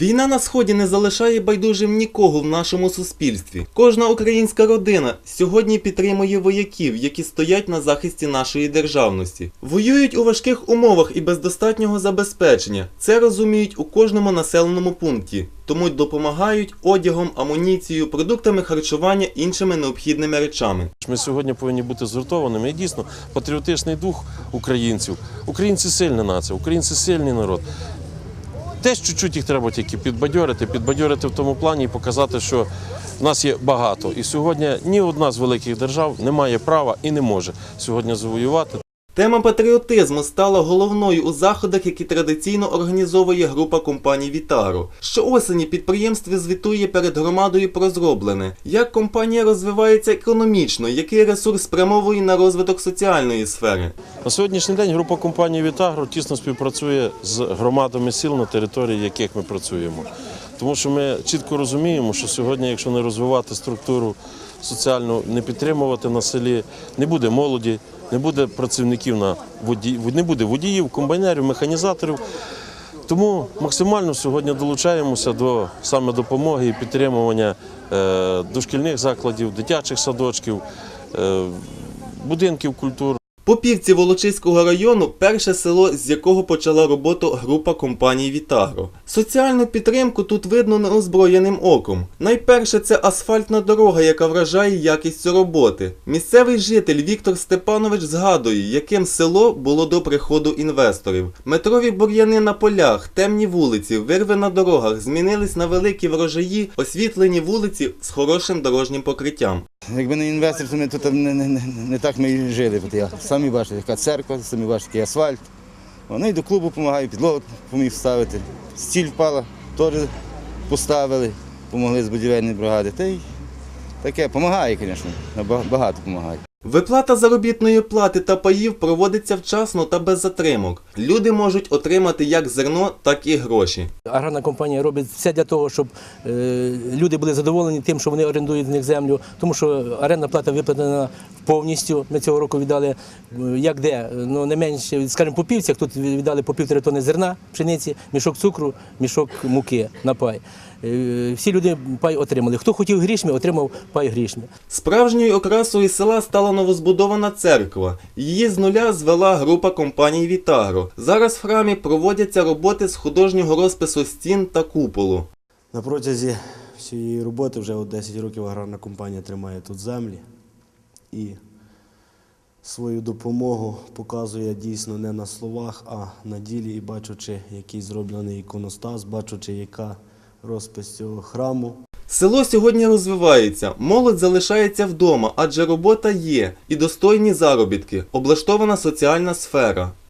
Війна на сході не залишає байдужим нікого в нашому суспільстві. Кожна українська родина сьогодні підтримує вояків, які стоять на захисті нашої державності. Воюють у важких умовах і без достатнього забезпечення. Це розуміють у кожному населеному пункті. Тому допомагають одягом, амуніцією, продуктами харчування, іншими необхідними речами. Ми сьогодні повинні бути згуртованими. І дійсно патріотичний дух українців. Українці сильна нація, українці сильний народ. Теж чуть-чуть їх треба тільки підбадьорити, підбадьорити в тому плані і показати, що в нас є багато. І сьогодні ні одна з великих держав не має права і не може сьогодні завоювати Тема патріотизму стала головною у заходах, які традиційно організовує група компаній Вітаро. Щоосені підприємство звітує перед громадою про зроблене, як компанія розвивається економічно, який ресурс спрямовує на розвиток соціальної сфери. На сьогоднішній день група компанії Вітагро тісно співпрацює з громадами сіл, на території яких ми працюємо. Тому що ми чітко розуміємо, що сьогодні, якщо не розвивати структуру соціальну, не підтримувати на селі, не буде молоді, не буде працівників на воді, не буде водіїв, комбайнерів, механізаторів. Тому максимально сьогодні долучаємося до саме допомоги і підтримування е, дошкільних закладів, дитячих садочків, е, будинків культури. Попівці Волочиського району перше село, з якого почала роботу група компаній Вітагро. Соціальну підтримку тут видно неозброєним оком. Найперше це асфальтна дорога, яка вражає якістю роботи. Місцевий житель Віктор Степанович згадує, яким село було до приходу інвесторів. Метрові бур'яни на полях, темні вулиці, вирви на дорогах змінились на великі врожаї, освітлені вулиці з хорошим дорожнім покриттям. Якби не інвестор, то ми тут не, не, не, так ми і жили. От я самі бачите, яка церква, самі бачите, який асфальт. Вони й до клубу допомагають, підлогу поміг ставити. Стіль впала, теж поставили, допомогли з будівельної бригади. Та й таке допомагає, звісно, багато допомагає. Виплата заробітної плати та паїв проводиться вчасно та без затримок. Люди можуть отримати як зерно, так і гроші. Аграрна компанія робить все для того, щоб е, люди були задоволені тим, що вони орендують в них землю, тому що орендна плата виплатена повністю. Ми цього року віддали е, як де, ну не менше, скажімо, по півцях, тут віддали по півтори тони зерна, пшениці, мішок цукру, мішок муки на пай. Е, Всі люди пай отримали. Хто хотів грішми, отримав пай грішми. Справжньою окрасою села стала новозбудована церква. Її з нуля звела група компаній Вітагро. Зараз в храмі проводяться роботи з художнього розпису стін та куполу. На протязі всієї роботи вже от 10 років аграрна компанія тримає тут землі і свою допомогу показує дійсно не на словах, а на ділі, і бачучи, який зроблений іконостас, бачучи, яка розпис цього храму. Село сьогодні розвивається, молодь залишається вдома, адже робота є і достойні заробітки, облаштована соціальна сфера.